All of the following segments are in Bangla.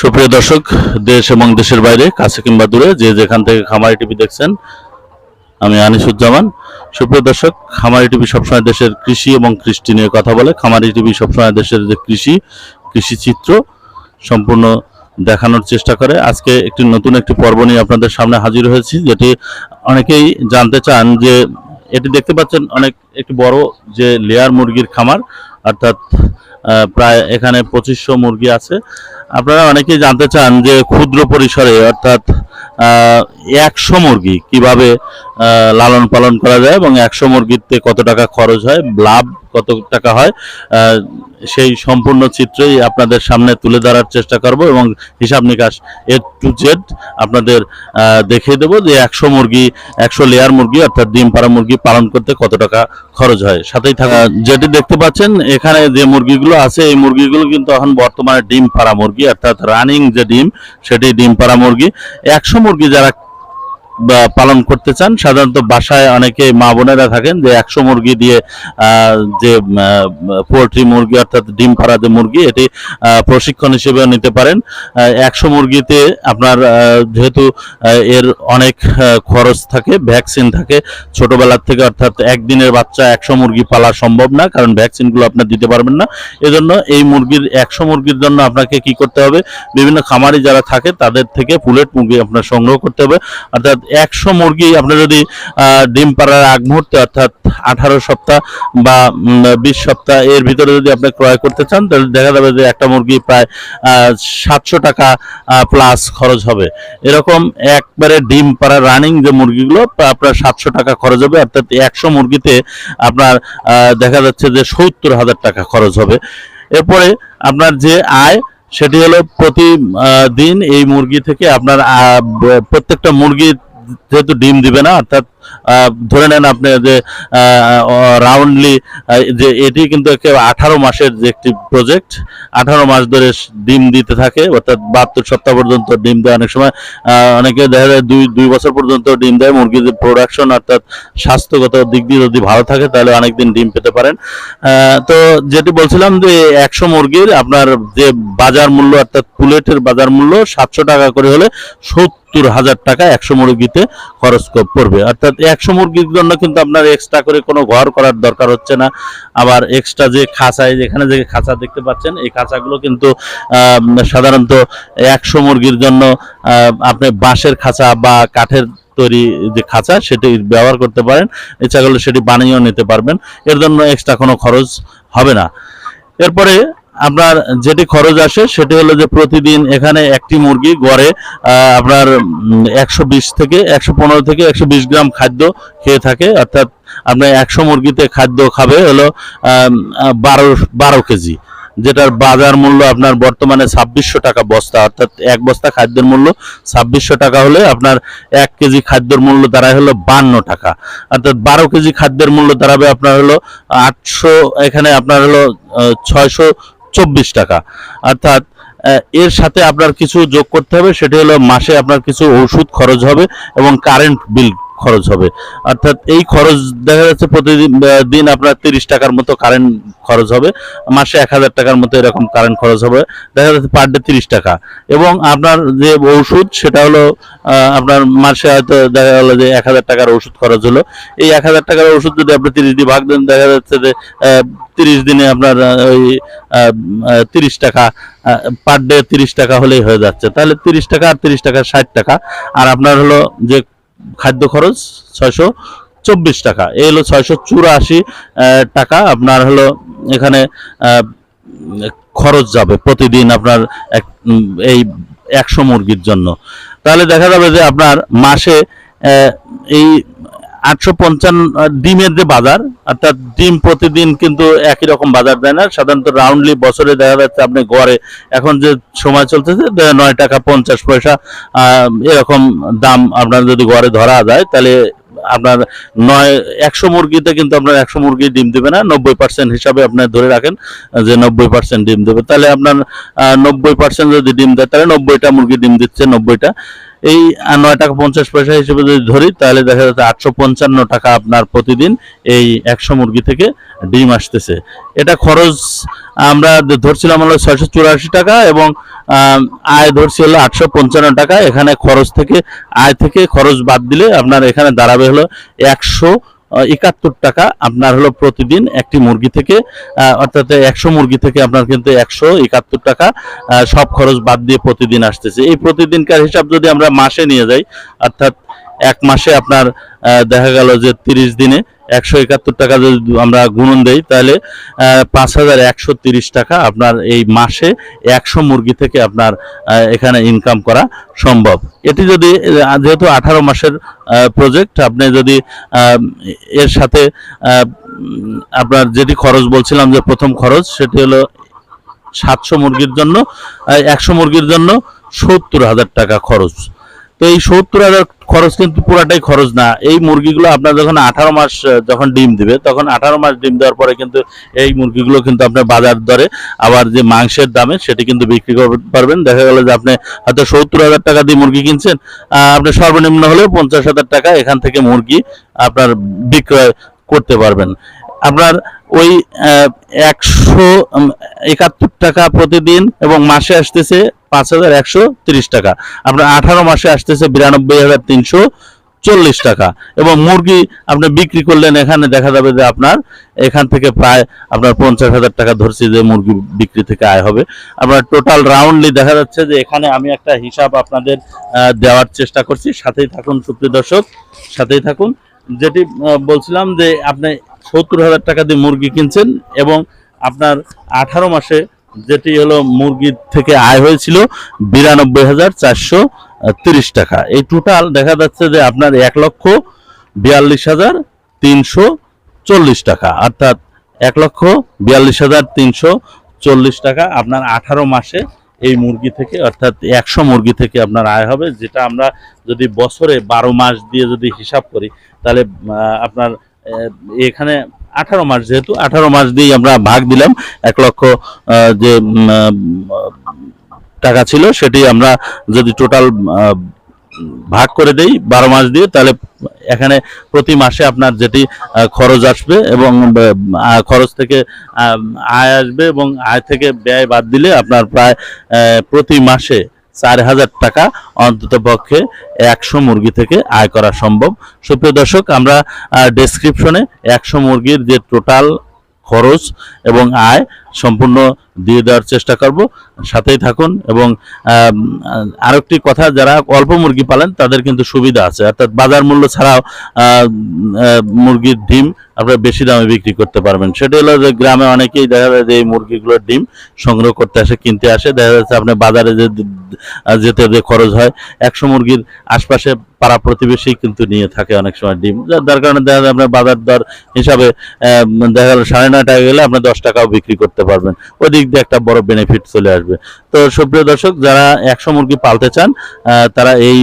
সুপ্রিয় দর্শক, দেশ এবং দেশের বাইরে, কাছে কিংবা দূরে, যে যেখান থেকে খামারি টিভি দেখছেন, আমি আনিসুজ্জামান। সুপ্রিয় দর্শক, খামারি টিভি সবসময় দেশের কৃষি এবং কৃষ্টি নিয়ে কথা বলে। খামারি টিভি সবসময় দেশের যে কৃষি কৃষি চিত্র সম্পূর্ণ দেখানোর চেষ্টা করে। আজকে একটি নতুন একটি পর্ব নিয়ে আপনাদের সামনে হাজির হয়েছি, যেটি অনেকেই জানতে চান যে, এটি দেখতে পাচ্ছেন অনেক একটি বড় যে লেয়ার মুরগির খামার। অর্থাৎ প্রায় এখানে পঁচিশশো মুরগি আছে। আপনারা অনেকেই জানতে চান যে ক্ষুদ্র পরিসরে অর্থাৎ একশো মুরগি কীভাবে লালন পালন করা যায় এবং একশো মুরগিতে কত টাকা খরচ হয়, লাভ কত টাকা হয় সেই সম্পূর্ণ চিত্রই আপনাদের সামনে তুলে ধরার চেষ্টা করব এবং হিসাব নিকাশ এ টু জেড আপনাদের দেখিয়ে দেবো যে একশো মুরগি, একশো লেয়ার মুরগি অর্থাৎ ডিম পাড়া মুরগি পালন করতে কত টাকা খরচ হয়। সাথেই থাকা যেটি দেখতে পাচ্ছেন, এখানে যে মুরগিগুলো আছে, এই মুরগিগুলো কিন্তু এখন বর্তমানে ডিম পাড়া মুরগি, অর্থাৎ রানিং যে ডিম, সেটি ডিম পাড়া মুরগি। একশো মুরগি যারা পালন করতে চান, সাধারণত বাসায় অনেকে মা বোনেরা থাকেন যে একশো মুরগি দিয়ে যে পোলট্রি মুরগি অর্থাৎ ডিম পাড়া যে মুরগি, এটি প্রশিক্ষণ হিসেবে নিতে পারেন। একশো মুরগিতে আপনার যেহেতু এর অনেক খরচ থাকে, ভ্যাকসিন থাকে, ছোটবেলার থেকে অর্থাৎ একদিনের বাচ্চা একশো মুরগি পালা সম্ভব না, কারণ ভ্যাকসিনগুলো আপনার দিতে পারবেন না। এজন্য এই মুরগির, একশো মুরগির জন্য আপনাকে কি করতে হবে? বিভিন্ন খামারি যারা থাকে, তাদের থেকে পুলেট মুরগি আপনার সংগ্রহ করতে হবে। অর্থাৎ একশো মুরগি আপনার যদি ডিম পাড়ার আগ মুহূর্তে অর্থাৎ আঠারো সপ্তাহ বা বিশ সপ্তাহ এর ভিতরে যদি আপনি ক্রয় করতে চান, তাহলে দেখা যাবে যে একটা মুরগি প্রায় সাতশো টাকা প্লাস খরচ হবে। এরকম একবারে ডিম পাড়া রানিং যে মুরগিগুলো আপনার সাতশো টাকা খরচ হবে। অর্থাৎ একশো মুরগিতে আপনার দেখা যাচ্ছে যে সত্তর হাজার টাকা খরচ হবে। এরপরে আপনার যে আয়, সেটি হলো প্রতি দিন এই মুরগি থেকে আপনার প্রত্যেকটা মুরগি যেহেতু ডিম দিবে না অর্থাৎ আহ, ধরে নেন আপনি যে রাউন্ডলি যে এটি কিন্তু আঠারো মাসের যে একটি প্রজেক্ট আঠারো মাস ধরে ডিম দিতে থাকে, অর্থাৎ বাহাত্তর সপ্তাহ পর্যন্ত ডিম দেয় অনেক সময়। অনেকে দেখা যায় দুই দুই বছর পর্যন্ত ডিম দেয়, মুরগির যে প্রোডাকশন অর্থাৎ স্বাস্থ্যগত দিক দিয়ে যদি ভালো থাকে, তাহলে অনেকদিন ডিম পেতে পারেন। তো যেটি বলছিলাম যে একশো মুরগির আপনার যে বাজার মূল্য, অর্থাৎ পুলেটের বাজার মূল্য সাতশো টাকা করে হলে সত্তর হাজার টাকা একশো মুরগিতে খরচ পড়বে। অর্থাৎ একশো মুরগির জন্য কিন্তু আপনার এক্সট্রা করে কোনো ঘর করার দরকার হচ্ছে না। আবার এক্সট্রা যে খাঁচায় যেখানে যে খাঁচা দেখতে পাচ্ছেন, এই খাঁচাগুলো কিন্তু সাধারণত একশো মুরগির জন্য আপনি বাঁশের খাঁচা বা কাঠের তৈরি যে খাঁচা, সেটি ব্যবহার করতে পারেন। করলে সেটি বানিয়েও নিতে পারবেন। এর জন্য এক্সট্রা কোনো খরচ হবে না। এরপরে আপনার যেটি খরচ আসে সেটি হলো যে প্রতিদিন এখানে একটি মুরগি গড়ে আপনার একশো বিশ থেকে একশো পনেরো থেকে একশো বিশ গ্রাম খাদ্য খেয়ে থাকে। অর্থাৎ আপনার একশো মুরগিতে খাদ্য খাবে হলো বারো বারো কেজি। যেটার বাজার মূল্য আপনার বর্তমানে ছাব্বিশশো টাকা বস্তা। অর্থাৎ এক বস্তা খাদ্যের মূল্য ছাব্বিশশো টাকা হলে আপনার এক কেজি খাদ্যের মূল্য দাঁড়ায় হলো বান্ন টাকা। অর্থাৎ বারো কেজি খাদ্যের মূল্য দাঁড়াবে আপনার হলো আটশো, এখানে আপনার হলো ছয়শো চব্বিশ টাকা। অর্থাৎ এর সাথে আপনার কিছু যোগ করতে হবে, সেটি হলো মাসে আপনার কিছু ওষুধ খরচ হবে এবং কারেন্ট বিল খরচ হবে। অর্থাৎ এই খরচ দেখা যাচ্ছে প্রতিদিন দিন আপনার তিরিশ টাকার মতো কারেন্ট খরচ হবে। মাসে এক হাজার টাকার মতো এরকম কারেন্ট খরচ হবে। দেখা যাচ্ছে পার ডে তিরিশ টাকা। এবং আপনার যে ওষুধ সেটা হলো আপনার মাসে হয়তো দেখা গেলো যে এক হাজার টাকার ওষুধ খরচ হলো। এই এক হাজার টাকার ওষুধ যদি আপনি তিরিশ দিয়ে ভাগ দেন, দেখা যাচ্ছে যে তিরিশ দিনে আপনার ওই তিরিশ টাকা পার ডে তিরিশ টাকা হলেই হয়ে যাচ্ছে। তাহলে তিরিশ টাকা আর তিরিশ টাকা ষাট টাকা। আর আপনার হলো যে খাদ্য খরচ ছয়শো চব্বিশ টাকা। এই হলো ছয়শো চুরাশি টাকা। আপনার হলো এখানে খরচ যাবে প্রতিদিন আপনার এই একশো মুরগির জন্য। তাহলে দেখা যাবে যে আপনার মাসে এই আটশো পঞ্চান্ন ডিমের যে বাজার, অর্থাৎ ডিম প্রতিদিন কিন্তু একই রকম বাজার দেয় না। সাধারণত রাউন্ডলি বছরে দেখা যাচ্ছে আপনি গড়ে, এখন যে সময় চলতেছে নয় টাকা পঞ্চাশ পয়সা এরকম দাম আপনার যদি গড়ে ধরা যায়, তাহলে আপনার নয়, একশো মুরগিতে কিন্তু আপনার একশো মুরগি ডিম দেবে না। নব্বই পার্সেন্ট হিসাবে আপনার ধরে রাখেন, যে নব্বই পার্সেন্ট ডিম দেবে। তাহলে আপনার নব্বই পার্সেন্ট যদি ডিম দেয়, তাহলে নব্বইটা মুরগি ডিম দিচ্ছে, নব্বইটা। এই নয় টাকা পঞ্চাশ পয়সা হিসেবে যদি ধরি, তাহলে দেখা যাচ্ছে আটশো পঞ্চান্ন টাকা আপনার প্রতিদিন এই একশো মুরগি থেকে ডিম আসতেছে। এটা খরচ আমরা ধরছিলাম হলো ছয়শো চুরাশি টাকা এবং আয় ধরছি হলো আটশো পঞ্চান্ন টাকা। এখানে খরচ থেকে, আয় থেকে খরচ বাদ দিলে আপনার এখানে দাঁড়াবে হলো একশো একাত্তর টাকা আপনার হলো প্রতিদিন একটি মুরগি থেকে অর্থাৎ একশো মুরগি থেকে আপনার কিন্তু একশো একাত্তর টাকা সব খরচ বাদ দিয়ে প্রতিদিন আসতেছে। এই প্রতিদিনকার হিসাব যদি আমরা মাসে নিয়ে যাই, অর্থাৎ এক মাসে আপনার দেখা গেল যে তিরিশ দিনে একশো একাত্তর টাকা যদি আমরা গুণন দেই, তাহলে পাঁচ হাজার একশো তিরিশ টাকা আপনার এই মাসে একশো মুরগি থেকে আপনার এখানে ইনকাম করা সম্ভব। এটি যদি যেহেতু আঠারো মাসের প্রজেক্ট আপনি যদি এর সাথে আপনার যেটি খরচ বলছিলাম যে প্রথম খরচ, সেটি হলো সাতশো মুরগির জন্য একশো মুরগির জন্য সত্তর হাজার টাকা খরচ। তো এই সত্তর হাজার খরচ কিন্তু পুরাটাই খরচ না। এই মুরগিগুলো আপনার যখন আঠারো মাস যখন ডিম দিবে, তখন আঠারো মাস ডিম দেওয়ার পরে কিন্তু এই মুরগিগুলো কিন্তু আপনার বাজার দরে আবার যে মাংসের দামে সেটি কিন্তু বিক্রি করতে পারবেন। দেখা গেল যে আপনি হয়তো সত্তর হাজার টাকা দিয়ে মুরগি কিনছেন আপনি সর্বনিম্ন হলেও পঞ্চাশ হাজার টাকা এখান থেকে মুরগি আপনার বিক্রয় করতে পারবেন। আপনার ওই একশো একাত্তর টাকা প্রতিদিন এবং মাসে আসতেছে পাঁচ হাজার একশো তিরিশ টাকা। আপনার আঠারো মাসে আসতেছে বিরানব্বই হাজার তিনশো চল্লিশ টাকা। এবং মুরগি আপনি বিক্রি করলেন এখানে দেখা যাবে যে আপনার এখান থেকে প্রায় আপনার পঞ্চাশ হাজার টাকা ধরছি যে মুরগি বিক্রি থেকে আয় হবে। আপনার টোটাল রাউন্ডলি দেখা যাচ্ছে যে এখানে আমি একটা হিসাব আপনাদের দেওয়ার চেষ্টা করছি। সাথেই থাকুন সুপ্রিয় দর্শক, সাথেই থাকুন। যেটি বলছিলাম যে আপনি সত্তর হাজার টাকা দিয়ে মুরগি কিনছেন এবং আপনার আঠারো মাসে যেটি হলো মুরগির থেকে আয় হয়েছিল বিরানব্বই হাজার চারশো তিরিশ টাকা। এই টোটাল দেখা যাচ্ছে যে আপনার এক লক্ষ বিয়াল্লিশ হাজার তিনশো চল্লিশ টাকা। অর্থাৎ এক লক্ষ বিয়াল্লিশ হাজার তিনশো চল্লিশ টাকা আপনার আঠারো মাসে এই মুরগি থেকে, অর্থাৎ একশো মুরগি থেকে আপনার আয় হবে, যেটা আমরা যদি বছরে বারো মাস দিয়ে যদি হিসাব করি, তাহলে আপনার এখানে আঠারো মাস, যেহেতু আঠারো মাস দিয়ে আমরা ভাগ দিলাম, এক লক্ষ যে টাকা ছিল সেটি আমরা যদি টোটাল ভাগ করে দেই বারো মাস দিয়ে, তাহলে এখানে প্রতি মাসে আপনার যেটি খরচ আসবে এবং খরচ থেকে আয় আসবে এবং আয় থেকে ব্যয় বাদ দিলে আপনার প্রায় প্রতি মাসে চার হাজার টাকা অন্তত পক্ষে একশো মুরগি থেকে আয় করা সম্ভব। সুপ্রিয় দর্শক, আমরা ডেসক্রিপশনে একশো মুরগির যে টোটাল খরচ এবং আয় সম্পূর্ণ দিয়ে দেওয়ার চেষ্টা করব। সাথেই থাকুন এবং আরেকটি কথা, যারা অল্প মুরগি পালেন তাদের কিন্তু সুবিধা আছে। অর্থাৎ বাজার মূল্য ছাড়াও মুরগির ডিম আপনারা বেশি দামে বিক্রি করতে পারবেন। সেটা হলো যে গ্রামে অনেকেই দেখা যায় যে এই মুরগিগুলোর ডিম সংগ্রহ করতে আসে, কিনতে আসে। দেখা যাচ্ছে আপনি বাজারে যে যেতে যে খরচ হয়, একশো মুরগির আশপাশে পাড়া প্রতিবেশী কিন্তু নিয়ে থাকে অনেক সময় ডিম। যার কারণে দেখা যায় আপনার বাজার দর হিসাবে দেখা গেল সাড়ে নয় টাকা গেলে আপনার দশ টাকাও বিক্রি করতে পারবেন। ওই দিক দিয়ে একটা বড় বেনিফিট চলে আসবে। তো সুপ্রিয় দর্শক, যারা একশো মুরগি পালতে চান তারা এই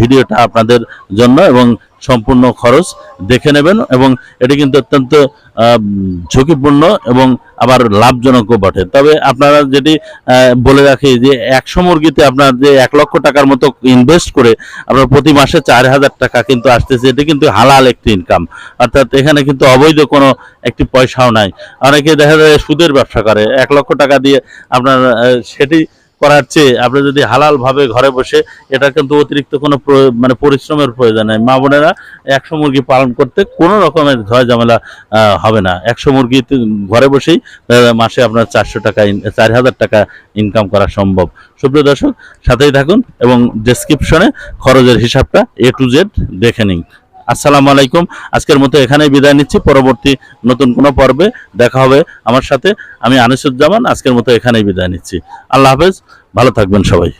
ভিডিওটা আপনাদের জন্য এবং সম্পূর্ণ খরচ দেখে নেবেন এবং এটি কিন্তু অত্যন্ত ঝুঁকিপূর্ণ এবং আবার লাভজনকও বটে। তবে আপনারা যেটি বলে রাখি যে একশো মুরগিতে আপনার যে এক লক্ষ টাকার মতো ইনভেস্ট করে আপনার প্রতি মাসে চার হাজার টাকা কিন্তু আসতেছে, এটি কিন্তু হালাল একটি ইনকাম অর্থাৎ এখানে কিন্তু অবৈধ কোনো একটি পয়সাও নাই। অনেকে দেখা যায় সুদের ব্যবসা করে, এক লক্ষ টাকা দিয়ে আপনার সেটি করার চেয়ে আপনি যদি হালাল ভাবে ঘরে বসে এটা কিন্তু অতিরিক্ত কোনো মানে পরিশ্রমের প্রয়োজন নেই। মা বোনেরা একশো মুরগি পালন করতে কোনো রকমের ঝয় ঝামেলা হবে না। একশো মুরগি ঘরে বসেই মাসে আপনার চারশো টাকা চার হাজার টাকা ইনকাম করা সম্ভব। সুপ্রিয় দর্শক, সাথেই থাকুন এবং ডেসক্রিপশনে খরচের হিসাবটা এ টু জেড দেখে নিন। আসসালামু আলাইকুম। আজকের মতো এখানে বিদায় নিচ্ছি। পরবর্তী নতুন কোনো পর্বে দেখা হবে আমার সাথে। আমি আনিসুজ্জামান, আজকের মতো এখানেই বিদায় নিচ্ছি। আল্লাহ হাফেজ। ভালো থাকবেন সবাই।